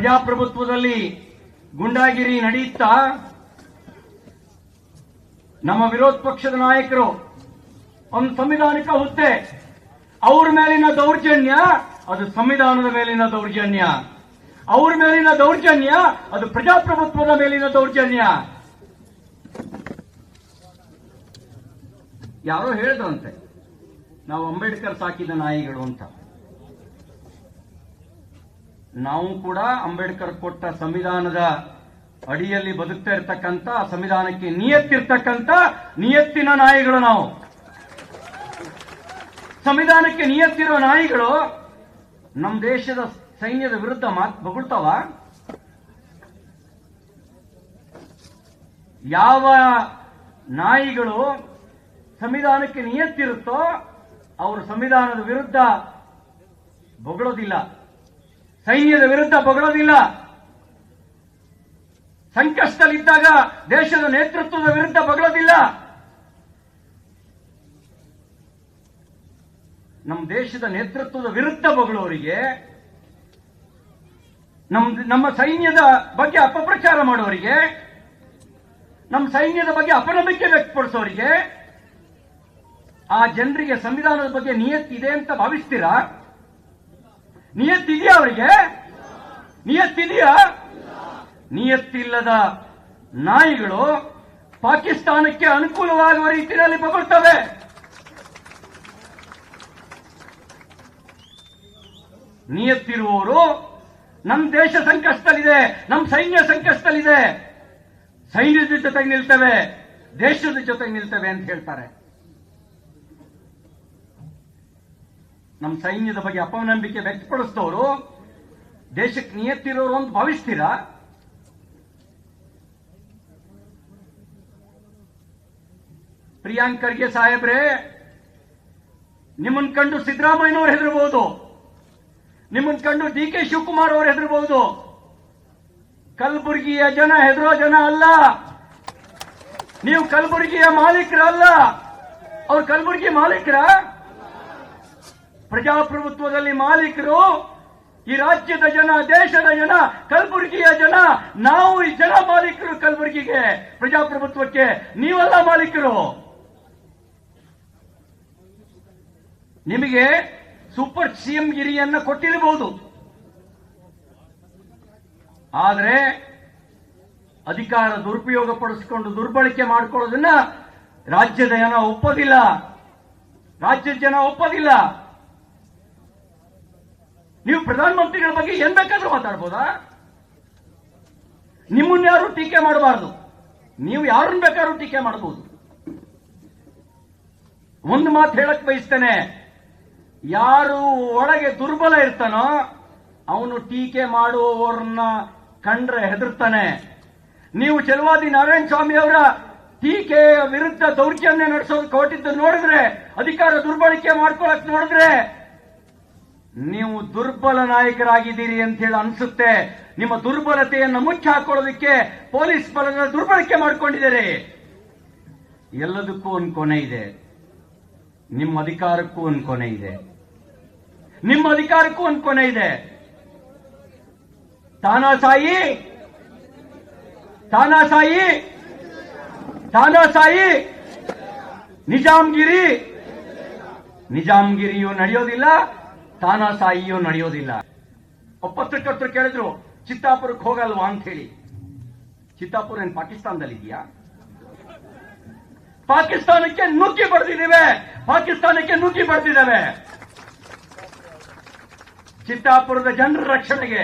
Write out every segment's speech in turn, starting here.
ಪ್ರಜಾಪ್ರಭುತ್ವದಲ್ಲಿ ಗುಂಡಾಗಿರಿ ನಡೆಯುತ್ತಾ ನಮ್ಮ ವಿರೋಧ ಪಕ್ಷದ ನಾಯಕರು, ಒಂದು ಸಂವಿಧಾನಿಕ ಹುದ್ದೆ, ಅವ್ರ ಮೇಲಿನ ದೌರ್ಜನ್ಯ, ಅದು ಸಂವಿಧಾನದ ಮೇಲಿನ ದೌರ್ಜನ್ಯ. ಅವ್ರ ಮೇಲಿನ ದೌರ್ಜನ್ಯ, ಅದು ಪ್ರಜಾಪ್ರಭುತ್ವದ ಮೇಲಿನ ದೌರ್ಜನ್ಯ. ಯಾರೋ ಹೇಳಿದ್ರಂತೆ, ನಾವು ಅಂಬೇಡ್ಕರ್ ಸಾಕಿದ ನಾಯಿಗಳು ಅಂತ. ನಾವು ಕೂಡ ಅಂಬೇಡ್ಕರ್ ಕೊಟ್ಟ ಸಂವಿಧಾನದ ಅಡಿಯಲ್ಲಿ ಬದುಕ್ತಾ ಇರ್ತಕ್ಕಂಥ, ಸಂವಿಧಾನಕ್ಕೆ ನಿಯತ್ತಿರ್ತಕ್ಕಂಥ ನಿಯತ್ತಿನ ನಾಯಿಗಳು ನಾವು. ಸಂವಿಧಾನಕ್ಕೆ ನಿಯತ್ತಿರುವ ನಾಯಿಗಳು ನಮ್ಮ ದೇಶದ ಸೈನ್ಯದ ವಿರುದ್ಧ ಮಾತ್ ಬಗುಳ್ತಾವ. ಯಾವ ನಾಯಿಗಳು ಸಂವಿಧಾನಕ್ಕೆ ನಿಯತ್ತಿರುತ್ತೋ ಅವರು ಸಂವಿಧಾನದ ವಿರುದ್ಧ ಬೊಗಳೋದಿಲ್ಲ. ಸೈನ್ಯದ ವಿರುದ್ಧ ಬಗಳೋದಿಲ್ಲ. ಸಂಕಷ್ಟದಲ್ಲಿದ್ದಾಗ ದೇಶದ ನೇತೃತ್ವದ ವಿರುದ್ಧ ಬಗಳೋದಿಲ್ಲ. ನಮ್ಮ ದೇಶದ ನೇತೃತ್ವದ ವಿರುದ್ಧ ಬಗಳೋರಿಗೆ ನಮ್, ನಮ್ಮ ಸೈನ್ಯದ ಬಗ್ಗೆ ಅಪಪ್ರಚಾರ ಮಾಡೋರಿಗೆ, ನಮ್ಮ ಸೈನ್ಯದ ಬಗ್ಗೆ ಅಪನಂಬಿಕೆ ವ್ಯಕ್ತಪಡಿಸೋರಿಗೆ ಆ ಜನರಿಗೆ ಸಂವಿಧಾನದ ಬಗ್ಗೆ ನಿಯತ್ತಿದೆ ಅಂತ ಭಾವಿಸ್ತೀರಾ? ನಿಯತ್ತಿದೆಯಾ ಅವರಿಗೆ ನಿಯತ್ತಿದೆಯಾ? ನಿಯತ್ತಿಲ್ಲದ ನಾಯಿಗಳು ಪಾಕಿಸ್ತಾನಕ್ಕೆ ಅನುಕೂಲವಾಗುವ ರೀತಿಯಲ್ಲಿ ಬಗುಳ್ತವೆ. ನಿಯತ್ತಿರುವವರು ನಮ್ಮ ದೇಶ ಸಂಕಷ್ಟದಲ್ಲಿದೆ, ನಮ್ಮ ಸೈನ್ಯ ಸಂಕಷ್ಟದಲ್ಲಿದೆ. ಸೈನ್ಯದ ಜೊತೆಗೆ ನಿಲ್ತವೆ, ದೇಶದ ಜೊತೆಗೆ ನಿಲ್ತವೆ ಅಂತ ಹೇಳ್ತಾರೆ. ನಮ್ಮ ಸೈನ್ಯದ ಬಗ್ಗೆ ಅಪನಂಬಿಕೆ ವ್ಯಕ್ತಪಡಿಸಿದವರು, ದೇಶಕ್ಕೆ ನಿಯತ್ತಿರೋರು ಅಂತ ಭಾವಿಸ್ತೀರಾ ಪ್ರಿಯಾಂಕ್ ಖರ್ಗೆ ಸಾಹೇಬ್ರೆ, ನಿಮ್ಮನ್ ಕಂಡು ಸಿದ್ದರಾಮಯ್ಯನವ್ರು ಹೆದರಬಹುದು ನಿಮ್ಮನ್ ಕಂಡು ಡಿ ಕೆ ಶಿವಕುಮಾರ್ ಅವರು ಹೆದರಬಹುದು ಕಲಬುರಗಿಯ ಜನ ಹೆದರೋ ಜನ ಅಲ್ಲ. ನೀವು ಕಲಬುರಗಿಯ ಮಾಲೀಕರಲ್ಲ. ಅವ್ರು ಕಲಬುರಗಿ ಮಾಲೀಕರ? ಪ್ರಜಾಪ್ರಭುತ್ವದಲ್ಲಿ ಮಾಲೀಕರು, ಈ ರಾಜ್ಯದ ಜನ, ದೇಶದ ಜನ, ಕಲಬುರಗಿಯ ಜನ, ನಾವು ಈ ಜನ ಮಾಲೀಕರು ಕಲಬುರಗಿಗೆ. ಪ್ರಜಾಪ್ರಭುತ್ವಕ್ಕೆ ನೀವೆಲ್ಲ ಮಾಲೀಕರು. ನಿಮಗೆ ಸೂಪರ್ ಸಿಎಂ ಗಿರಿಯನ್ನ ಕೊಟ್ಟಿರಬಹುದು. ಆದರೆ ಅಧಿಕಾರ ದುರುಪಯೋಗ ಪಡಿಸಿಕೊಂಡು ದುರ್ಬಳಕೆ ಮಾಡಿಕೊಳ್ಳೋದನ್ನ ರಾಜ್ಯದ ಜನ ಒಪ್ಪೋದಿಲ್ಲ. ರಾಜ್ಯದ ಜನ ಒಪ್ಪೋದಿಲ್ಲ. ನೀವು ಪ್ರಧಾನಮಂತ್ರಿಗಳ ಬಗ್ಗೆ ಏನ್ ಬೇಕಾದ್ರೂ ಮಾತಾಡ್ಬೋದಾ? ನಿಮ್ಮನ್ನ ಯಾರು ಟೀಕೆ ಮಾಡಬಾರದು. ನೀವು ಯಾರನ್ನ ಬೇಕಾದ್ರೂ ಟೀಕೆ ಮಾಡಬಹುದು. ಒಂದು ಮಾತು ಹೇಳಕ್ ಬಯಸ್ತೇನೆ. ಯಾರು ಒಳಗೆ ದುರ್ಬಲ ಇರ್ತಾನೋ, ಅವನು ಟೀಕೆ ಮಾಡುವವರನ್ನ ಕಂಡ್ರೆ ಹೆದರ್ತಾನೆ. ನೀವು ಚೆಲುವಾದಿ ನಾರಾಯಣ ಸ್ವಾಮಿ ಅವರ ಟೀಕೆಯ ವಿರುದ್ಧ ದೌರ್ಜನ್ಯ ನಡೆಸೋದಕ್ಕೆ ಹೊರಟಿದ್ದು ನೋಡಿದ್ರೆ, ಅಧಿಕಾರ ದುರ್ಬಳಕೆ ಮಾಡ್ಕೊಳಕ್ ನೋಡಿದ್ರೆ ನೀವು ದುರ್ಬಲ ನಾಯಕರಾಗಿದ್ದೀರಿ ಅಂತ ಹೇಳಿ ಅನ್ಸುತ್ತೆ. ನಿಮ್ಮ ದುರ್ಬಲತೆಯನ್ನು ಮುಚ್ಚಿ ಹಾಕೊಳ್ಳೋದಕ್ಕೆ ಪೊಲೀಸ್ ಬಲಗಳ ದುರ್ಬಳಕೆ ಮಾಡಿಕೊಂಡಿದ್ದಾರೆ. ಎಲ್ಲದಕ್ಕೂ ಒಂದು ಕೊನೆ ಇದೆ. ನಿಮ್ಮ ಅಧಿಕಾರಕ್ಕೂ ಒಂದು ಕೊನೆ ಇದೆ. ನಿಮ್ಮ ಅಧಿಕಾರಕ್ಕೂ ಒಂದು ಕೊನೆ ಇದೆ. ತಾನಾಸಾಯಿ ತಾನಾಸಾಯಿ ತಾನಾಸಾಯಿ ನಿಜಾಮ್ಗಿರಿ! ನಿಜಾಮ್ಗಿರಿಯು ನಡೆಯೋದಿಲ್ಲ. ತಾನಾಸಾಯಿಯೂ ನಡೆಯೋದಿಲ್ಲ. ಪತ್ರಕರ್ತರು ಕೇಳಿದ್ರು, ಚಿತ್ತಾಪುರಕ್ಕೆ ಹೋಗಲ್ವಾ ಅಂತ ಹೇಳಿ ಚಿತ್ತಾಪುರ ಏನ್ ಪಾಕಿಸ್ತಾನದಲ್ಲಿದೆಯಾ ಪಾಕಿಸ್ತಾನಕ್ಕೆ ನುಗ್ಗಿ ಬಡ್ದಿದ್ದೇವೆ. ಪಾಕಿಸ್ತಾನಕ್ಕೆ ನುಗ್ಗಿ ಬಡ್ದಿದ್ದಾವೆ. ಚಿತ್ತಾಪುರದ ಜನರ ರಕ್ಷಣೆಗೆ,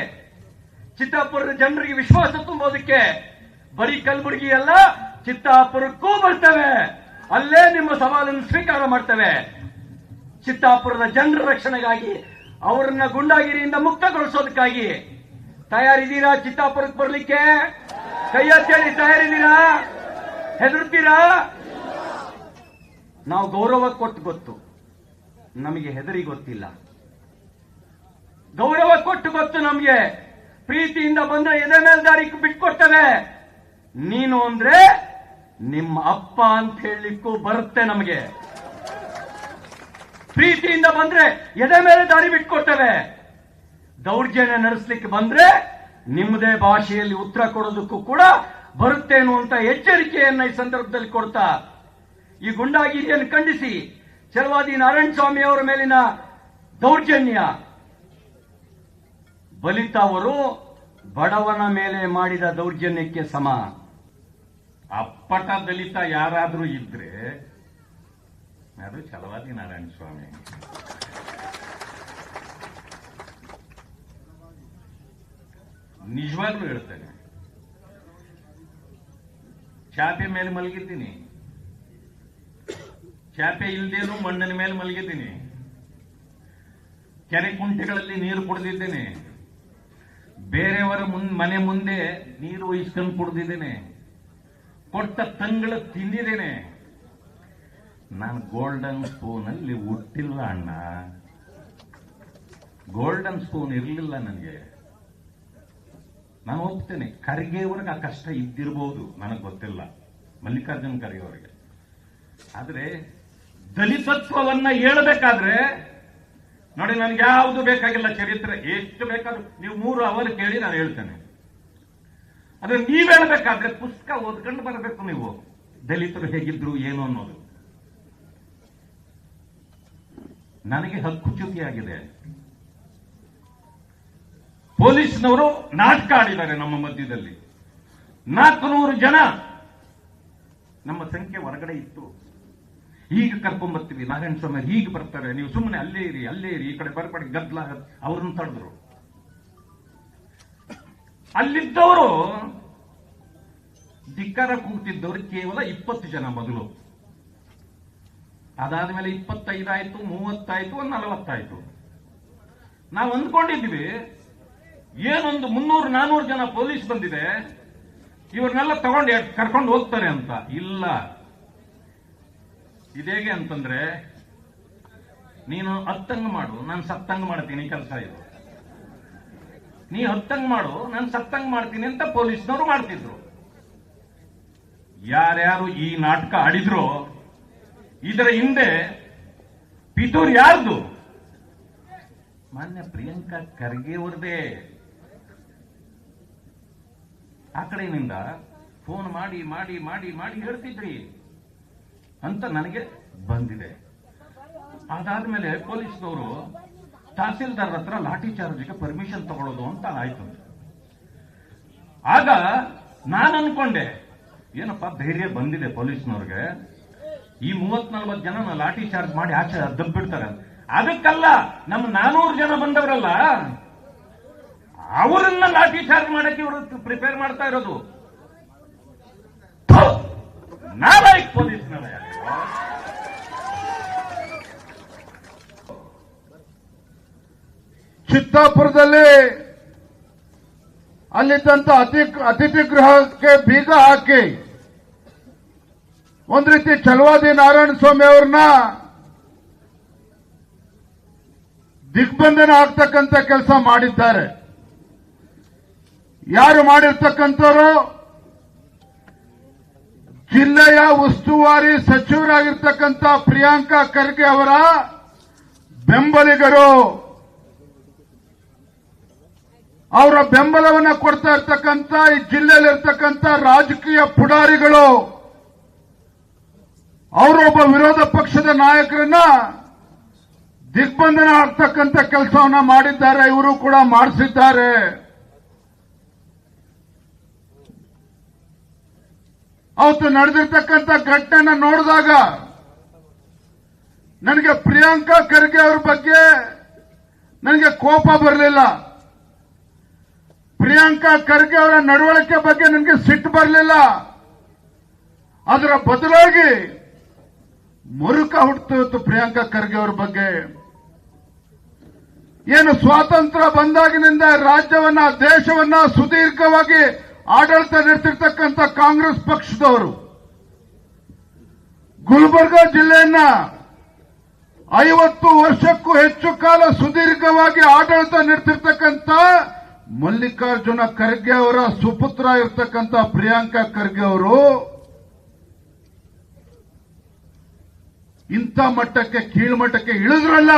ಚಿತ್ತಾಪುರದ ಜನರಿಗೆ ವಿಶ್ವಾಸ ತುಂಬೋದಕ್ಕೆ ಬರೀ ಕಲಬುರಗಿ ಅಲ್ಲ ಚಿತ್ತಾಪುರಕ್ಕೂ ಬರ್ತವೆ. ಅಲ್ಲೇ ನಿಮ್ಮ ಸವಾಲನ್ನು ಸ್ವೀಕಾರ ಮಾಡ್ತೇವೆ. ಚಿತ್ತಾಪುರದ ಜನರ ರಕ್ಷಣೆಗಾಗಿ ಅವರನ್ನ ಗುಂಡಾಗಿರಿಯಿಂದ ಮುಕ್ತಗೊಳಿಸೋದಕ್ಕಾಗಿ ತಯಾರಿದ್ದೀರಾ ಚಿತ್ತಾಪುರಕ್ಕೆ ಬರಲಿಕ್ಕೆ? ಕೈ ಎತ್ತೇಳಿ ತಯಾರಿದ್ದೀರಾ? ಹೆದರ್ತೀರಾ? ನಾವು ಗೌರವ ಕೊಟ್ಟು ಗೊತ್ತು. ನಮಗೆ ಹೆದರಿ ಗೊತ್ತಿಲ್ಲ. ಗೌರವ ಕೊಟ್ಟು ಗೊತ್ತು ನಮಗೆ. ಪ್ರೀತಿಯಿಂದ ಬಂದ ಎದೆ ಮೇಲ್ದಾರಿ ಬಿಟ್ಕೊಡ್ತೇವೆ. ನೀನು ಅಂದ್ರೆ ನಿಮ್ಮ ಅಪ್ಪ ಅಂತ ಹೇಳಲಿಕ್ಕೂ ಬರುತ್ತೆ ನಮಗೆ. ಪ್ರೀತಿಯಿಂದ ಬಂದ್ರೆ ಎದೆ ಮೇಲೆ ದಾರಿ ಬಿಟ್ಕೊಡ್ತೇವೆ. ದೌರ್ಜನ್ಯ ನಡೆಸಲಿಕ್ಕೆ ಬಂದ್ರೆ ನಿಮ್ಮದೇ ಭಾಷೆಯಲ್ಲಿ ಉತ್ತರ ಕೊಡೋದಕ್ಕೂ ಕೂಡ ಬರುತ್ತೇನು ಅಂತ ಎಚ್ಚರಿಕೆಯನ್ನ ಈ ಸಂದರ್ಭದಲ್ಲಿ ಕೊಡ್ತಾ. ಈ ಗುಂಡಾಗಿರಿಯನ್ನು ಖಂಡಿಸಿ ಚಲವಾದಿ ನಾರಾಯಣ ಸ್ವಾಮಿ ಅವರ ಮೇಲಿನ ದೌರ್ಜನ್ಯ. ಬಲಿತ ಬಡವನ ಮೇಲೆ ಮಾಡಿದ ದೌರ್ಜನ್ಯಕ್ಕೆ ಸಮ. ಅಪ್ಪಟ ದಲಿತ ಯಾರಾದರೂ ಇದ್ರೆ ಅದು ಛಲವಾದಿ ನಾರಾಯಣ ಸ್ವಾಮಿ. ನಿಜವಾಗ್ಲೂ ಹೇಳ್ತೇನೆ. ಚಾಪೆ ಮೇಲೆ ಮಲಗಿದ್ದೀನಿ. ಚಾಪೆ ಇಲ್ದೇನು ಮಣ್ಣಿನ ಮೇಲೆ ಮಲಗಿದ್ದೀನಿ. ಕೆರೆ ಕುಂಟೆಗಳಲ್ಲಿ ನೀರು ಕುಡಿದಿದ್ದೇನೆ. ಬೇರೆಯವರ ಮುನ್, ಮನೆ ಮುಂದೆ ನೀರು ಇಸ್ಕೊಂಡು ಕುಡಿದಿದ್ದೇನೆ. ಕೊಟ್ಟ ತಂಗಳ ತಿಂದಿದ್ದೇನೆ. ನಾನು ಗೋಲ್ಡನ್ ಸ್ಪೂನ್ ಅಲ್ಲಿ ಹುಟ್ಟಿಲ್ಲ ಅಣ್ಣ. ಗೋಲ್ಡನ್ ಸ್ಪೂನ್ ಇರಲಿಲ್ಲ ನನಗೆ. ನಾನು ಒಪ್ತೇನೆ ಖರ್ಗೆಯವ್ರಿಗೆ ಆ ಕಷ್ಟ ಇದ್ದಿರಬಹುದು ನನಗೆ ಗೊತ್ತಿಲ್ಲ. ಮಲ್ಲಿಕಾರ್ಜುನ್ ಖರ್ಗೆ ಅವರಿಗೆ. ಆದ್ರೆ ದಲಿತತ್ವವನ್ನ ಹೇಳಬೇಕಾದ್ರೆ, ನೋಡಿ ನನಗೆ ಯಾವುದು ಬೇಕಾಗಿಲ್ಲ ಚರಿತ್ರೆ, ಎಷ್ಟು ಬೇಕಾದ್ರೂ, ನೀವು ಮೂರು ಅವರ್ ಕೇಳಿ ನಾನು ಹೇಳ್ತೇನೆ. ಆದ್ರೆ ನೀವ್ ಹೇಳ್ಬೇಕಾದ್ರೆ ಪುಸ್ತಕ ಓದ್ಕೊಂಡು ಬರಬೇಕು ನೀವು. ದಲಿತರು ಹೇಗಿದ್ರು ಏನು ಅನ್ನೋದು. ನನಗೆ ಹಕ್ಕು ಆಗಿದೆ. ಪೊಲೀಸ್ನವರು ನಾಟಕ ಆಡಿದ್ದಾರೆ ನಮ್ಮ ಮಧ್ಯದಲ್ಲಿ. ನಾಲ್ಕುನೂರು ಜನ ನಮ್ಮ ಸಂಖ್ಯೆ ಹೊರಗಡೆ ಇತ್ತು. ಈಗ ಕರ್ಕೊಂಡ್ಬರ್ತೀವಿ ನಾರಾಯಣ ಸ್ವಾಮಿ ಹೀಗೆ ಬರ್ತಾರೆ. ನೀವು ಸುಮ್ಮನೆ ಅಲ್ಲೇ ಇರಿ ಅಲ್ಲೇ ಇರಿ. ಈ ಕಡೆ ಬರ್ಬೇಡಿ ಗದ್ದಲ ಅವ್ರನ್ನ ತಡೆದ್ರು. ಅಲ್ಲಿದ್ದವರು ಧಿಕ್ಕಾರ ಕೂಗ್ತಿದ್ದವರು ಕೇವಲ ಇಪ್ಪತ್ತು ಜನ ಮೊದಲು. ಅದಾದ್ಮೇಲೆ ಇಪ್ಪತ್ತೈದಾಯ್ತು, ಮೂವತ್ತಾಯ್ತು ಒಂದು ನಲವತ್ತಾಯ್ತು. ನಾವು ಅಂದ್ಕೊಂಡಿದ್ವಿ ಏನೊಂದು ಮುನ್ನೂರು, ನಾನೂರು ಜನ ಪೊಲೀಸ್ ಬಂದಿದೆ, ಇವ್ರನ್ನೆಲ್ಲ ತಗೊಂಡು ಕರ್ಕೊಂಡು ಹೋಗ್ತಾರೆ ಅಂತ. ಇಲ್ಲ. ಇದೇಗೆ ಅಂತಂದ್ರೆ, ನೀನು ಹತ್ತಂಗ್ ಮಾಡು, ನಾನು ಸತ್ತಂಗ್ ಮಾಡ್ತೀನಿ ಕೆಲಸ ಇದು. ನೀ ಹತ್ತಂಗ್ ಮಾಡು, ನಾನು ಸತ್ತಂಗ್ ಮಾಡ್ತೀನಿ ಅಂತ ಪೊಲೀಸ್ನವರು ಮಾಡ್ತಿದ್ರು. ಯಾರ್ಯಾರು ಈ ನಾಟಕ ಆಡಿದ್ರು ಇದರ ಹಿಂದೆ ಪಿತೂರ್ ಯಾರ್ದು? ಮಾನ್ಯ ಪ್ರಿಯಾಂಕಾ ಖರ್ಗೆ ಅವ್ರದೇ ಆ ಕಡೆಯಿಂದ ಫೋನ್ ಮಾಡಿ ಮಾಡಿ ಮಾಡಿ ಮಾಡಿ ಹೇಳ್ತಿದ್ರಿ ಅಂತ ನನಗೆ ಬಂದಿದೆ. ಅದಾದ್ಮೇಲೆ ಪೊಲೀಸ್ನವರು ತಹಸೀಲ್ದಾರ್ ಹತ್ರ ಲಾಠಿ ಚಾರ್ಜ್ಗೆ ಪರ್ಮಿಷನ್ ತಗೊಳ್ಳೋದು ಅಂತ ಆಯ್ತು. ಆಗ ನಾನು ಅನ್ಕೊಂಡೆ, ಏನಪ್ಪ ಧೈರ್ಯ ಬಂದಿದೆ ಪೊಲೀಸ್ನವ್ರಿಗೆ? ಈ ಮೂವತ್ ನಲ್ವತ್ ಜನ ಲಾಠಿ ಚಾರ್ಜ್ ಮಾಡಿ ಆಚೆ ದಬ್ಬಿಡ್ತಾರೆ ಅದಕ್ಕಲ್ಲ, ನಮ್ಮ ನಾನೂರು ಜನ ಬಂದವರಲ್ಲ, ಅವರನ್ನ ಲಾಠಿ ಚಾರ್ಜ್ ಮಾಡಕ್ಕೆ ಇವರು ಪ್ರಿಪೇರ್ ಮಾಡ್ತಾ ಇರೋದು. ನಾಲ್ಕು ಪೊಲೀಸ್ನವ ಚಿತ್ತಾಪುರದಲ್ಲಿ ಅಲ್ಲಿದ್ದಂತ ಅತಿ ಅತಿಥಿ ಗೃಹಕ್ಕೆ ಬೀಗ ಹಾಕಿ ಒಂದ್ ರೀತಿ ಚಲವಾದಿ ನಾರಾಯಣ ಸ್ವಾಮಿ ಅವ್ರನ್ನ ದಿಗ್ಬಂಧನ ಆಗ್ತಕ್ಕಂಥ ಕೆಲಸ ಮಾಡಿದ್ದಾರೆ. ಯಾರು ಮಾಡಿರ್ತಕ್ಕಂಥವ್ರು? ಜಿಲ್ಲೆಯ ಉಸ್ತುವಾರಿ ಸಚಿವರಾಗಿರ್ತಕ್ಕಂಥ ಪ್ರಿಯಾಂಕಾ ಖರ್ಗೆ ಅವರ ಬೆಂಬಲಿಗರು. ಅವರ ಬೆಂಬಲವನ್ನ ಕೊಡ್ತಾ ಇರ್ತಕ್ಕಂಥ ಈ ಜಿಲ್ಲೆಯಲ್ಲಿರ್ತಕ್ಕಂಥ ರಾಜಕೀಯ ಪುಡಾರಿಗಳು. ಅವರೊಬ್ಬ ವಿರೋಧ ಪಕ್ಷದ ನಾಯಕರನ್ನ ದಿಗ್ಬಂಧನ ಆಗ್ತಕ್ಕಂಥ ಕೆಲಸವನ್ನ ಮಾಡಿದ್ದಾರೆ, ಇವರು ಕೂಡ ಮಾಡಿಸಿದ್ದಾರೆ. ಅವತ್ತು ನಡೆದಿರ್ತಕ್ಕಂಥ ಘಟನೆನ ನೋಡಿದಾಗ ನನಗೆ ಪ್ರಿಯಾಂಕಾ ಖರ್ಗೆ ಅವ್ರ ಬಗ್ಗೆ ನನಗೆ ಕೋಪ ಬರಲಿಲ್ಲ. ಪ್ರಿಯಾಂಕಾ ಖರ್ಗೆ ಅವರ ನಡವಳಿಕೆ ಬಗ್ಗೆ ನನಗೆ ಸಿಟ್ಟು ಬರಲಿಲ್ಲ. ಅದರ ಬದಲಾಗಿ ಮುರುಕ ಹುಟ್ಟಿತು ಪ್ರಿಯಾಂಕಾ ಖರ್ಗೆ ಅವರ ಬಗ್ಗೆ. ಏನು ಸ್ವಾತಂತ್ರ್ಯ ಬಂದಾಗಿನಿಂದ ರಾಜ್ಯವನ್ನ, ದೇಶವನ್ನ ಸುದೀರ್ಘವಾಗಿ ಆಡಳಿತ ನಡೆಸಿರ್ತಕ್ಕಂಥ ಕಾಂಗ್ರೆಸ್ ಪಕ್ಷದವರು. ಗುಲ್ಬರ್ಗಾ ಜಿಲ್ಲೆಯನ್ನ ಐವತ್ತು ವರ್ಷಕ್ಕೂ ಹೆಚ್ಚು ಕಾಲ ಸುದೀರ್ಘವಾಗಿ ಆಡಳಿತ ನಡೆಸಿರ್ತಕ್ಕಂಥ ಮಲ್ಲಿಕಾರ್ಜುನ ಖರ್ಗೆ ಅವರ ಸುಪುತ್ರ ಇರ್ತಕ್ಕಂಥ ಪ್ರಿಯಾಂಕಾ ಖರ್ಗೆ ಅವರು ಇಂಥ ಮಟ್ಟಕ್ಕೆ ಕೀಳ್ಮಟ್ಟಕ್ಕೆ ಇಳಿದ್ರಲ್ಲ?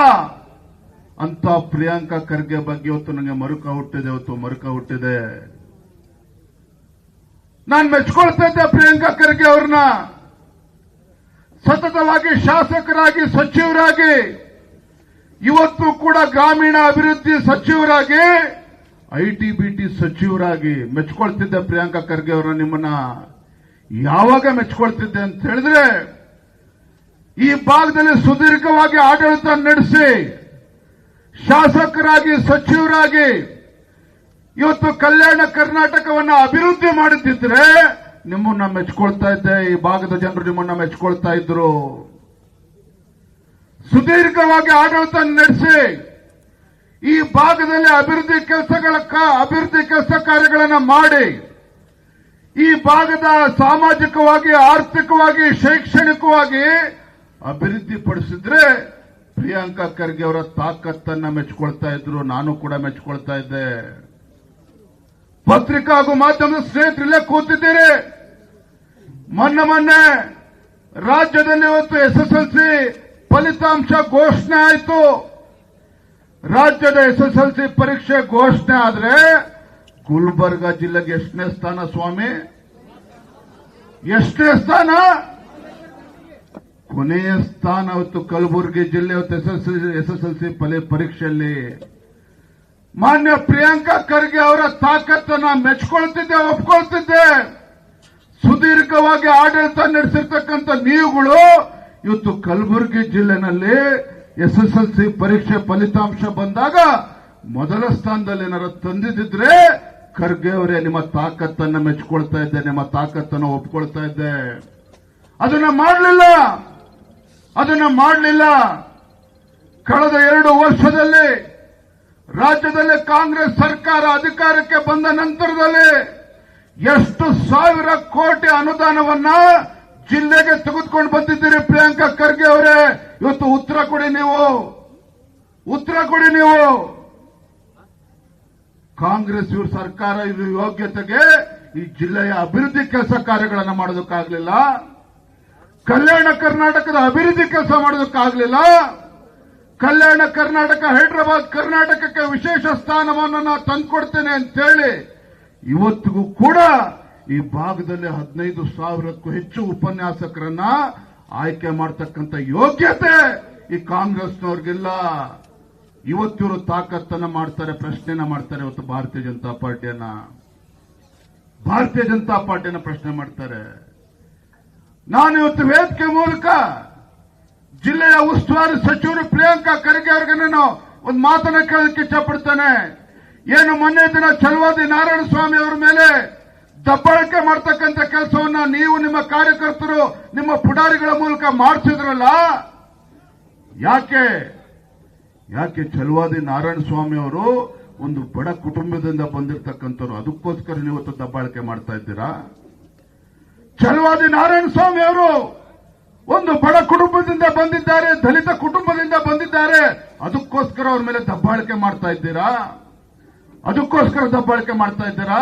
ಅಂತ ಪ್ರಿಯಾಂಕಾ ಖರ್ಗೆ ಬಗ್ಗೆ ಇವತ್ತು ನನಗೆ ಮರುಕ ಹುಟ್ಟಿದೆ, ಇವತ್ತು ಮರುಕ ಹುಟ್ಟಿದೆ. ನಾನು ಮೆಚ್ಕೊಳ್ತಾ ಇದ್ದೆ ಪ್ರಿಯಾಂಕಾ ಖರ್ಗೆ ಅವ್ರನ್ನ. ಸತತವಾಗಿ ಶಾಸಕರಾಗಿ, ಸಚಿವರಾಗಿ, ಇವತ್ತು ಕೂಡ ಗ್ರಾಮೀಣ ಅಭಿವೃದ್ಧಿ ಸಚಿವರಾಗಿ ಐಟಿ ಬಿಟಿ ಸಚಿವರಾಗಿ ಮೆಚ್ಕೊಳ್ತಿದ್ದೆ ಪ್ರಿಯಾಂಕಾ ಖರ್ಗೆ ಅವರ ನಿಮ್ಮನ್ನ. ಯಾವಾಗ ಮೆಚ್ಕೊಳ್ತಿದ್ದೆ ಅಂತ ಹೇಳಿದ್ರೆ ಈ ಭಾಗದಲ್ಲಿ ಸುದೀರ್ಘವಾಗಿ ಆಡಳಿತ ನಡೆಸಿ, ಶಾಸಕರಾಗಿ, ಸಚಿವರಾಗಿ ಇವತ್ತು ಕಲ್ಯಾಣ ಕರ್ನಾಟಕವನ್ನ ಅಭಿವೃದ್ಧಿ ಮಾಡುತ್ತಿದ್ರೆ ನಿಮ್ಮನ್ನ ಮೆಚ್ಕೊಳ್ತಾ ಇದ್ದೆ, ಈ ಭಾಗದ ಜನರು ನಿಮ್ಮನ್ನ ಮೆಚ್ಕೊಳ್ತಾ ಇದ್ರು. ಸುದೀರ್ಘವಾಗಿ ಆಡಳಿತ ನಡೆಸಿ, ಈ ಭಾಗದಲ್ಲಿ ಅಭಿವೃದ್ಧಿ ಕೆಲಸಗಳ ಅಭಿವೃದ್ಧಿ ಕೆಲಸ ಕಾರ್ಯಗಳನ್ನು ಮಾಡಿ, ಈ ಭಾಗದ ಸಾಮಾಜಿಕವಾಗಿ, ಆರ್ಥಿಕವಾಗಿ, ಶೈಕ್ಷಣಿಕವಾಗಿ ಅಭಿವೃದ್ಧಿ ಪಡಿಸಿದ್ರೆ ಪ್ರಿಯಾಂಕಾ ಖರ್ಗೆ ಅವರ ತಾಕತ್ತನ್ನ ಮೆಚ್ಕೊಳ್ತಾ ಇದ್ರು, ನಾನು ಕೂಡ ಮೆಚ್ಕೊಳ್ತಾ ಇದ್ದೆ. ಪತ್ರಿಕಾ ಹಾಗೂ ಮಾಧ್ಯಮದ ಸ್ನೇಹಿತರಲ್ಲೇ ಕೂತಿದ್ದೀರಿ. ಮೊನ್ನೆ ಮೊನ್ನೆ ರಾಜ್ಯದಲ್ಲಿ ಇವತ್ತು ಎಸ್ಎಸ್ಎಲ್ಸಿ ಫಲಿತಾಂಶ ಘೋಷಣೆ ಆಯಿತು. ರಾಜ್ಯದ ಎಸ್ಎಸ್ಎಲ್ಸಿ ಪರೀಕ್ಷೆ ಘೋಷಣೆ ಆದ್ರೆ ಗುಲ್ಬರ್ಗಾ ಜಿಲ್ಲೆಗೆ ಎಷ್ಟನೇ ಸ್ಥಾನ ಸ್ವಾಮಿ? ಎಷ್ಟನೇ ಸ್ಥಾನ? ಕೊನೆಯ ಸ್ಥಾನ ಅವತ್ತು ಕಲಬುರಗಿ ಜಿಲ್ಲೆ ಇವತ್ತು ಎಸ್ಎಸ್ಎಲ್ಸಿ ಪಲೆ ಪರೀಕ್ಷೆಯಲ್ಲಿ ಮಾನ್ಯ ಪ್ರಿಯಾಂಕಾ ಖರ್ಗೆ ಅವರ ತಾಕತ್ತನ್ನ ಮೆಚ್ಕೊಳ್ತಿದ್ದೆ, ಒಪ್ಕೊಳ್ತಿದ್ದೆ. ಸುದೀರ್ಘವಾಗಿ ಆಡಳಿತ ನಡೆಸಿರ್ತಕ್ಕಂಥ ನೀವುಗಳು ಇವತ್ತು ಕಲಬುರಗಿ ಜಿಲ್ಲೆನಲ್ಲಿ ಎಸ್ಎಸ್ಎಲ್ಸಿ ಪರೀಕ್ಷೆ ಫಲಿತಾಂಶ ಬಂದಾಗ ಮೊದಲ ಸ್ಥಾನದಲ್ಲಿ ಏನಾರು ತಂದಿದ್ದಿದ್ರೆ ಖರ್ಗೆ ಅವರೇ ನಿಮ್ಮ ತಾಕತ್ತನ್ನು ಮೆಚ್ಕೊಳ್ತಾ ಇದ್ದೆ, ನಿಮ್ಮ ತಾಕತ್ತನ್ನು ಒಪ್ಕೊಳ್ತಾ ಇದ್ದೆ. ಅದನ್ನ ಮಾಡಲಿಲ್ಲ. ಅದನ್ನ ಮಾಡಲಿಲ್ಲ. ಕಳೆದ ಎರಡು ವರ್ಷದಲ್ಲಿ ರಾಜ್ಯದಲ್ಲಿ ಕಾಂಗ್ರೆಸ್ ಸರ್ಕಾರ ಅಧಿಕಾರಕ್ಕೆ ಬಂದ ನಂತರದಲ್ಲಿ ಎಷ್ಟು ಸಾವಿರ ಕೋಟಿ ಅನುದಾನವನ್ನ ಜಿಲ್ಲೆಗೆ ತೆಗೆದುಕೊಂಡು ಬಂದಿದ್ದೀರಿ ಪ್ರಿಯಾಂಕಾ ಖರ್ಗೆ ಅವರೇ. ಇವತ್ತು ಉತ್ತರ ಕೊಡಿ ನೀವು. ಉತ್ತರ ಕೊಡಿ ನೀವು. ಕಾಂಗ್ರೆಸ್ ಇವ್ರ ಸರ್ಕಾರ ಇದು ಯೋಗ್ಯತೆಗೆ ಈ ಜಿಲ್ಲೆಯ ಅಭಿವೃದ್ಧಿ ಕೆಲಸ ಕಾರ್ಯಗಳನ್ನು ಮಾಡೋದಕ್ಕಾಗಲಿಲ್ಲ. ಕಲ್ಯಾಣ ಕರ್ನಾಟಕದ ಅಭಿವೃದ್ಧಿ ಕೆಲಸ ಮಾಡೋದಕ್ಕಾಗಲಿಲ್ಲ. ಕಲ್ಯಾಣ ಕರ್ನಾಟಕ, ಹೈದರಾಬಾದ್ ಕರ್ನಾಟಕಕ್ಕೆ ವಿಶೇಷ ಸ್ಥಾನವನ್ನು ನಾನು ತಂದುಕೊಡ್ತೇನೆ ಅಂತೇಳಿ ಇವತ್ತಿಗೂ ಕೂಡ ಈ ಭಾಗದಲ್ಲಿ ಹದಿನೈದು ಸಾವಿರಕ್ಕೂ ಹೆಚ್ಚು ಉಪನ್ಯಾಸಕರನ್ನ ಆಯ್ಕೆ ಮಾಡತಕ್ಕಂತ ಯೋಗ್ಯತೆ ಈ ಕಾಂಗ್ರೆಸ್ನವ್ರಿಗಿಲ್ಲ. ಇವತ್ತಿವರು ತಾಕತ್ತನ್ನ ಮಾಡ್ತಾರೆ, ಪ್ರಶ್ನೆನ ಮಾಡ್ತಾರೆ ಇವತ್ತು ಭಾರತೀಯ ಜನತಾ ಪಾರ್ಟಿಯನ್ನ. ಭಾರತೀಯ ಜನತಾ ಪಾರ್ಟಿಯನ್ನ ಪ್ರಶ್ನೆ ಮಾಡ್ತಾರೆ. ನಾನು ಇವತ್ತು ವೇದಿಕೆ ಮೂಲಕ ಜಿಲ್ಲೆಯ ಉಸ್ತುವಾರಿ ಸಚಿವರು ಪ್ರಿಯಾಂಕಾ ಖರ್ಗೆ ಅವ್ರಿಗೆ ನಾನು ಒಂದು ಮಾತನ್ನ ಕೇಳೋದಕ್ಕೆ ಇಷ್ಟಪಡ್ತೇನೆ. ಏನು ಮೊನ್ನೆ ದಿನ ಚಲುವಾದಿ ನಾರಾಯಣ ಸ್ವಾಮಿ ಅವರ ಮೇಲೆ ದಬ್ಬಾಳಿಕೆ ಮಾಡ್ತಕ್ಕಂಥ ಕೆಲಸವನ್ನ ನೀವು ನಿಮ್ಮ ಕಾರ್ಯಕರ್ತರು, ನಿಮ್ಮ ಪುಡಾರಿಗಳ ಮೂಲಕ ಮಾಡಿಸಿದ್ರಲ್ಲ? ಯಾಕೆ? ಯಾಕೆ ಚಲುವಾದಿ ನಾರಾಯಣ ಸ್ವಾಮಿ ಅವರು ಒಂದು ಬಡ ಕುಟುಂಬದಿಂದ ಬಂದಿರತಕ್ಕಂಥವ್ರು, ಅದಕ್ಕೋಸ್ಕರ ನೀವು ದಬ್ಬಾಳಿಕೆ ಮಾಡ್ತಾ ಇದ್ದೀರಾ? ಚಲವಾದಿ ನಾರಾಯಣ ಸ್ವಾಮಿ ಅವರು ಒಂದು ಬಡ ಕುಟುಂಬದಿಂದ ಬಂದಿದ್ದಾರೆ, ದಲಿತ ಕುಟುಂಬದಿಂದ ಬಂದಿದ್ದಾರೆ. ಅದಕ್ಕೋಸ್ಕರ ಅವ್ರ ಮೇಲೆ ದಬ್ಬಾಳಿಕೆ ಮಾಡ್ತಾ ಇದ್ದೀರಾ? ಅದಕ್ಕೋಸ್ಕರ ದಬ್ಬಾಳಿಕೆ ಮಾಡ್ತಾ ಇದ್ದೀರಾ?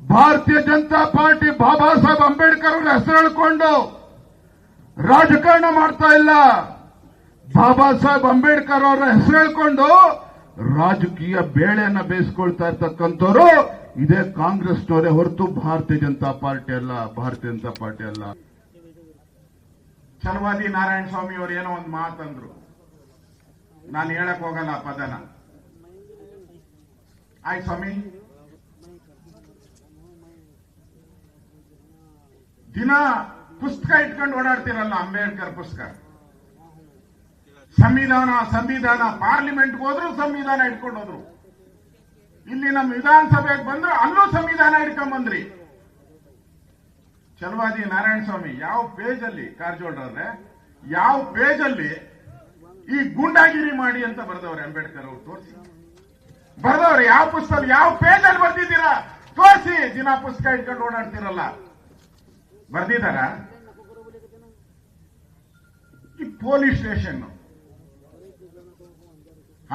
ಭಾರತೀಯ ಜನತಾ ಪಾರ್ಟಿ ಬಾಬಾ ಸಾಹೇಬ್ ಅಂಬೇಡ್ಕರ್ ಅವರ ಹೆಸರು ಹೇಳ್ಕೊಂಡು ರಾಜಕಾರಣ ಮಾಡ್ತಾ ಇಲ್ಲ. ಬಾಬಾ ಸಾಹೇಬ್ ಅಂಬೇಡ್ಕರ್ ಅವರ ಹೆಸರು ಹೇಳ್ಕೊಂಡು ರಾಜಕೀಯ ಬೇಳೆಯನ್ನ ಬೇಯಿಸ್ಕೊಳ್ತಾ ಇರ್ತಕ್ಕಂಥವ್ರು ಇದೇ ಕಾಂಗ್ರೆಸ್ನವರೇ ಹೊರತು ಭಾರತೀಯ ಜನತಾ ಪಾರ್ಟಿ ಅಲ್ಲ, ಭಾರತೀಯ ಜನತಾ ಪಾರ್ಟಿ ಅಲ್ಲ. ಚಲವಾದಿ ನಾರಾಯಣ ಸ್ವಾಮಿ ಅವರು ಏನೋ ಒಂದು ಮಾತಂದ್ರು. ನಾನು ಹೇಳಕ್ ಹೋಗಲ್ಲ ಪದನ. ಆಯ್ ಸ್ವಾಮಿ. ದಿನ ಪುಸ್ತಕ ಇಟ್ಕೊಂಡು ಓಡಾಡ್ತಿರಲ್ಲ ಅಂಬೇಡ್ಕರ್ ಪುಸ್ತಕ? ಸಂವಿಧಾನ ಸಂವಿಧಾನ, ಪಾರ್ಲಿಮೆಂಟ್ಗೆ ಹೋದ್ರು ಸಂವಿಧಾನ ಇಟ್ಕೊಂಡು ಹೋದ್ರು. ಇಲ್ಲಿ ನಮ್ಮ ವಿಧಾನಸಭೆಗೆ ಬಂದ್ರೆ ಅಲ್ಲೂ ಸಂವಿಧಾನ ಇಟ್ಕೊಂಡ್ ಬಂದ್ರಿ ಚಲವಾದಿ ನಾರಾಯಣ ಸ್ವಾಮಿ, ಯಾವ ಪೇಜ್ ಅಲ್ಲಿ ಕಾರಜೋಳರವ್ರೆ ಯಾವ ಪೇಜ್ ಅಲ್ಲಿ ಈ ಗೂಂಡಾಗಿರಿ ಮಾಡಿ ಅಂತ ಬರೆದವ್ರೆ ಅಂಬೇಡ್ಕರ್ ಅವ್ರು, ತೋರಿಸಿ. ಬರೆದವ್ರೆ, ಯಾವ ಪುಸ್ತಕ, ಯಾವ ಪೇಜ್ ಅಲ್ಲಿ ಬರ್ದಿದ್ದೀರಾ? ತೋರಿಸಿ, ದಿನ ಪುಸ್ತಕ ಇಟ್ಕೊಂಡು ಓಡಾಡ್ತಿರಲ್ಲ. ಬರ್ದಿದ್ದಾರ? ಈ ಪೊಲೀಸ್ ಸ್ಟೇಷನ್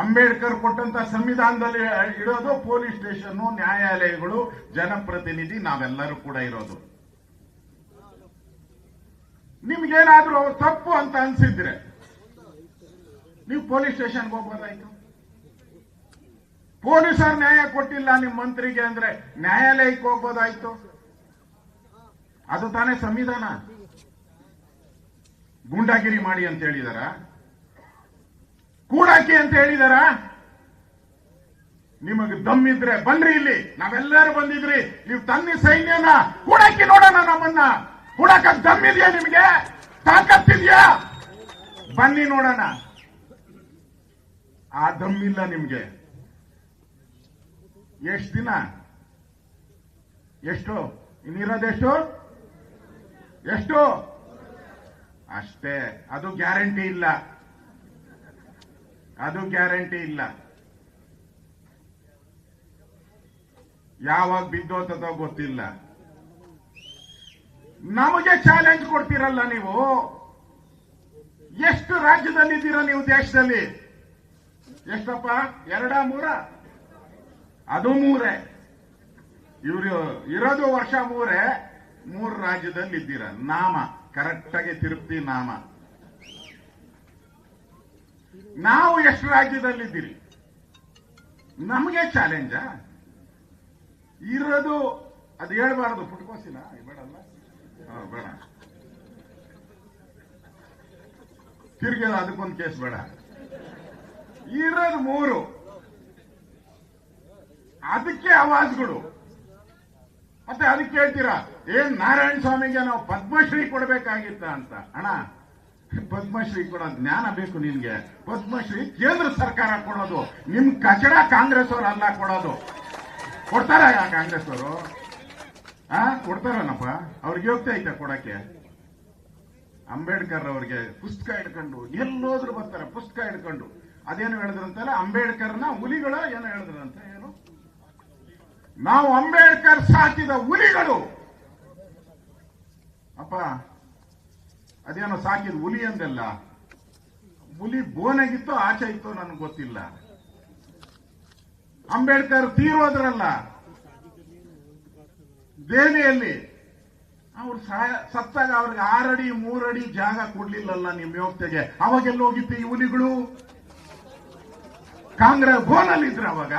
ಅಂಬೇಡ್ಕರ್ ಕೊಟ್ಟಂತ ಸಂವಿಧಾನದಲ್ಲಿ ಇರೋದು ಪೊಲೀಸ್ ಸ್ಟೇಷನ್ ನ್ಯಾಯಾಲಯಗಳು, ಜನಪ್ರತಿನಿಧಿ, ನಾವೆಲ್ಲರೂ ಕೂಡ ಇರೋದು. ನಿಮ್ಗೇನಾದ್ರೂ ತಪ್ಪು ಅಂತ ಅನ್ಸಿದ್ರೆ ನೀವು ಪೊಲೀಸ್ ಸ್ಟೇಷನ್ಗೆ ಹೋಗ್ಬೋದಾಯ್ತು? ಪೊಲೀಸರು ನ್ಯಾಯ ಕೊಟ್ಟಿಲ್ಲ ನಿಮ್ ಮಂತ್ರಿಗೆ ಅಂದ್ರೆ ನ್ಯಾಯಾಲಯಕ್ಕೆ ಹೋಗ್ಬೋದಾಯ್ತು? ಅದು ತಾನೇ ಸಂವಿಧಾನ. ಗೂಂಡಾಗಿರಿ ಮಾಡಿ ಅಂತ ಹೇಳಿದಾರ? ಕೂಡಾಕಿ ಅಂತ ಹೇಳಿದಾರ? ನಿಮಗೆ ದಮ್ಮಿದ್ರೆ ಬನ್ರಿ ಇಲ್ಲಿ. ನಾವೆಲ್ಲರೂ ಬಂದಿದ್ರಿ. ನೀವು ತನ್ನಿ ಸೈನ್ಯನ ಕೂಡಾಕಿ ನೋಡೋಣ ನಮ್ಮನ್ನ. ಕೂಡಾಕ ದಮ್ಮಿದೆಯಾ ನಿಮ್ಗೆ? ತಾಕತ್ತಿದ್ಯಾ ಬನ್ನಿ ನೋಡೋಣ. ಆ ದಮ್ಮಿಲ್ಲ ನಿಮ್ಗೆ. ಎಷ್ಟು ದಿನ? ಎಷ್ಟು? ಇನ್ನಿರೋದೆಷ್ಟು ಎಷ್ಟು? ಅಷ್ಟೇ. ಅದು ಗ್ಯಾರಂಟಿ ಇಲ್ಲ. ಅದು ಗ್ಯಾರಂಟಿ ಇಲ್ಲ. ಯಾವಾಗ ಬಿದ್ದೋತದೋ ಗೊತ್ತಿಲ್ಲ. ನಮಗೆ ಚಾಲೆಂಜ್ ಕೊಡ್ತೀರಲ್ಲ ನೀವು? ಎಷ್ಟು ರಾಜ್ಯದಲ್ಲಿದ್ದೀರಾ ನೀವು ದೇಶದಲ್ಲಿ? ಎಷ್ಟಪ್ಪ? ಎರಡ, ಮೂರ? ಅದು ಮೂರೇ. ಇವರು ಇರೋದು ವರ್ಷ ಮೂರೇ. ಮೂರು ರಾಜ್ಯದಲ್ಲಿ ಇದ್ದೀರಾ ನಾಮ ಕರೆಕ್ಟಾಗಿ ತಿರುಪ್ತಿ ನಾಮ. ನಾವು ಎಷ್ಟು ರಾಜ್ಯದಲ್ಲಿದ್ದೀರಿ? ನಮಗೆ ಚಾಲೆಂಜಾ ಇರೋದು, ಅದು ಹೇಳ್ಬಾರ್ದು, ಪುಟ್ಕೋಸಿನ? ಬೇಡಲ್ಲ. ಬೇಡ. ತಿರ್ಗಿ ಅದಕ್ಕೊಂದು ಕೇಸ್ ಬೇಡ. ಇರೋದು ಮೂರು. ಅದಕ್ಕೆ ಅವಾಜ್ಗಳು ಮತ್ತೆ ಅದಕ್ಕೆ ಹೇಳ್ತೀರಾ, ಏನ್ ನಾರಾಯಣ ಸ್ವಾಮಿಗೆ ನಾವು ಪದ್ಮಶ್ರೀ ಕೊಡಬೇಕಾಗಿತ್ತ ಅಂತ? ಅಣ್ಣ ಪದ್ಮಶ್ರೀ ಕೊಡೋ ಜ್ಞಾನ ಬೇಕು ನಿನ್ಗೆ ಪದ್ಮಶ್ರೀ ಕೇಂದ್ರ ಸರ್ಕಾರ ಕೊಡೋದು. ನಿಮ್ ಕಚಡ ಕಾಂಗ್ರೆಸ್ ಅವರು ಅಲ್ಲ ಕೊಡೋದು. ಕೊಡ್ತಾರ ಕಾಂಗ್ರೆಸ್ ಅವರು? ಆ, ಕೊಡ್ತಾರನಪ್ಪ. ಅವ್ರಿಗೆ ಯೋಗ್ಯತೆ ಐತೆ ಕೊಡಕ್ಕೆ. ಅಂಬೇಡ್ಕರ್ ಅವ್ರಿಗೆ ಪುಸ್ತಕ ಹಿಡ್ಕೊಂಡು, ಎಲ್ಲೋದ್ರು ಬರ್ತಾರೆ ಪುಸ್ತಕ ಹಿಡ್ಕೊಂಡು. ಅದೇನು ಹೇಳಿದ್ರಂತಲ್ಲ, ಅಂಬೇಡ್ಕರ್ನ ಹುಲಿಗಳ ಏನೋ ಹೇಳಿದ್ರಂತ, ಏನು? ನಾವು ಅಂಬೇಡ್ಕರ್ ಸಾಕಿದ ಹುಲಿಗಳು. ಅಪ್ಪ ಅದೇನೋ ಸಾಕಿದ ಹುಲಿ ಅಂದಲ್ಲ? ಹುಲಿ ಬೋನಾಗಿತ್ತೋ ಆಚೆ ಇತ್ತೋ ನನಗೆ ಗೊತ್ತಿಲ್ಲ. ಅಂಬೇಡ್ಕರ್ ತೀರೋದ್ರಲ್ಲ ದೆಹಲಿಯಲ್ಲಿ ಅವ್ರು ಸತ್ತಾಗ ಅವ್ರಿಗೆ ಆರಡಿ, ಮೂರಡಿ ಜಾಗ ಕೊಡ್ಲಿಲ್ಲಲ್ಲ ನಿಮ್ಮ ವ್ಯವಸ್ಥೆಗೆ ಅವಾಗೆಲ್ಲ ಹೋಗಿತ್ತು ಈ ಹುಲಿಗಳು? ಕಾಂಗ್ರೆಸ್ ಗೋನಲ್ಲಿ ಇದ್ರ ಅವಾಗ.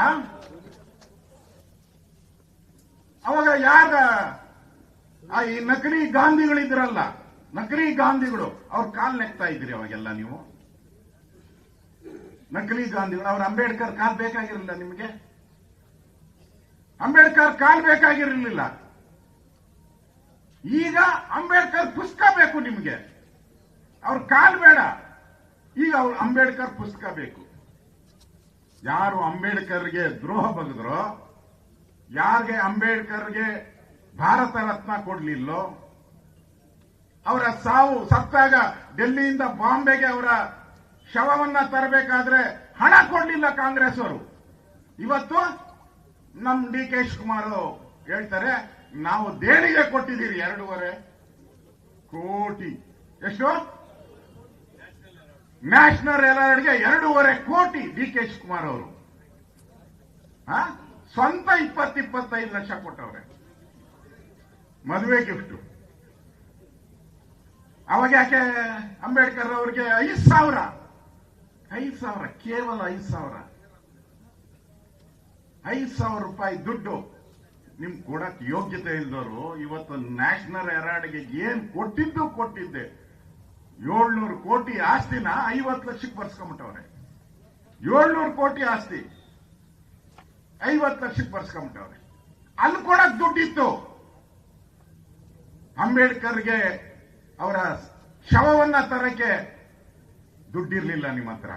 ಅವಾಗ ಯಾರ, ಆ ಈ ನಕಲಿ ಗಾಂಧಿಗಳಿದ್ರಲ್ಲ? ನಕಲಿ ಗಾಂಧಿಗಳು, ಅವ್ರ ಕಾಲ್ ನೆಕ್ತಾ ಇದ್ರಿ ಅವಾಗೆಲ್ಲ ನೀವು. ನಕಲಿ ಗಾಂಧಿಗಳು, ಅವ್ರ ಅಂಬೇಡ್ಕರ್ ಕಾಲ್ ಬೇಕಾಗಿರಲಿಲ್ಲ ನಿಮಗೆ? ಅಂಬೇಡ್ಕರ್ ಕಾಲ್ ಬೇಕಾಗಿರಲಿಲ್ಲ. ಈಗ ಅಂಬೇಡ್ಕರ್ ಪುಸ್ತಕ ಬೇಕು ನಿಮಗೆ. ಅವ್ರ ಕಾಲ್ ಬೇಡ. ಈಗ ಅವ್ರ ಅಂಬೇಡ್ಕರ್ ಪುಸ್ತಕ ಬೇಕು. ಯಾರು ಅಂಬೇಡ್ಕರ್ಗೆ ದ್ರೋಹ ಬಗೆದ್ರೋ, ಯಾರಿಗೆ ಅಂಬೇಡ್ಕರ್ಗೆ ಭಾರತ ರತ್ನ ಕೊಡ್ಲಿಲ್ಲೋ ಅವರ ಸಾವು ಸತ್ತಾಗ ಡೆಲ್ಲಿಯಿಂದ ಬಾಂಬೆಗೆ ಅವರ ಶವವನ್ನ ತರಬೇಕಾದ್ರೆ ಹಣ ಕೊಡಲಿಲ್ಲ ಕಾಂಗ್ರೆಸ್ ಅವರು ಇವತ್ತು ನಮ್ ಡಿ ಕೆ ಶಿವಕುಮಾರ್ ಹೇಳ್ತಾರೆ, ನಾವು ದೇಣಿಗೆ ಕೊಟ್ಟಿದ್ದೀರಿ ಎರಡೂವರೆ ಕೋಟಿ. ಎಷ್ಟು? ನ್ಯಾಷನಲ್ ಹೆರಾಲ್ಡ್ಗೆ ಎರಡೂವರೆ ಕೋಟಿ ಡಿ ಕೆ ಶಿವಕುಮಾರ್ ಅವರು? ಸ್ವಂತ ಇಪ್ಪತ್ತಿಪ್ಪತ್ತೈದು ಲಕ್ಷ ಕೊಟ್ಟವ್ರೆ. ಮದುವೆ ಗಿಫ್ಟ್ ಅವಾಗ ಯಾಕೆ ಅಂಬೇಡ್ಕರ್ ಅವ್ರಿಗೆ ಐದು ಸಾವಿರ? ಐದು ಸಾವಿರ, ಕೇವಲ ಐದು ಸಾವಿರ. ಐದು ಸಾವಿರ ರೂಪಾಯಿ ದುಡ್ಡು. ನಿಮ್ ಕೊಡಕ್ ಯೋಗ್ಯತೆ ಇಲ್ದವರು ಇವತ್ತು ನ್ಯಾಷನಲ್ ಹೆರಾಲ್ಡ್ಗೆ ಏನ್ ಕೊಟ್ಟಿದ್ದು ಕೊಟ್ಟಿದ್ದೆ. ಏಳ್ನೂರು ಕೋಟಿ ಆಸ್ತಿನ ಐವತ್ತು ಲಕ್ಷಕ್ಕೆ ಬರ್ಸ್ಕೊಂಬಿಟ್ಟವ್ರೆ. ಏಳ್ನೂರು ಕೋಟಿ ಆಸ್ತಿ. ಐವತ್ತು ಲಕ್ಷಕ್ಕೆ ಬರ್ಸ್ಕೊಂಬಿಟ್ಟವ್ರೆ. ಅಲ್ಲಿ ಕೊಡಕ್ ದುಡ್ಡಿತ್ತು. ಅಂಬೇಡ್ಕರ್ಗೆ ಅವರ ಶವವನ್ನ ತರಕ್ಕೆ ದುಡ್ಡಿರ್ಲಿಲ್ಲ ನಿಮ್ಮ ಹತ್ರ.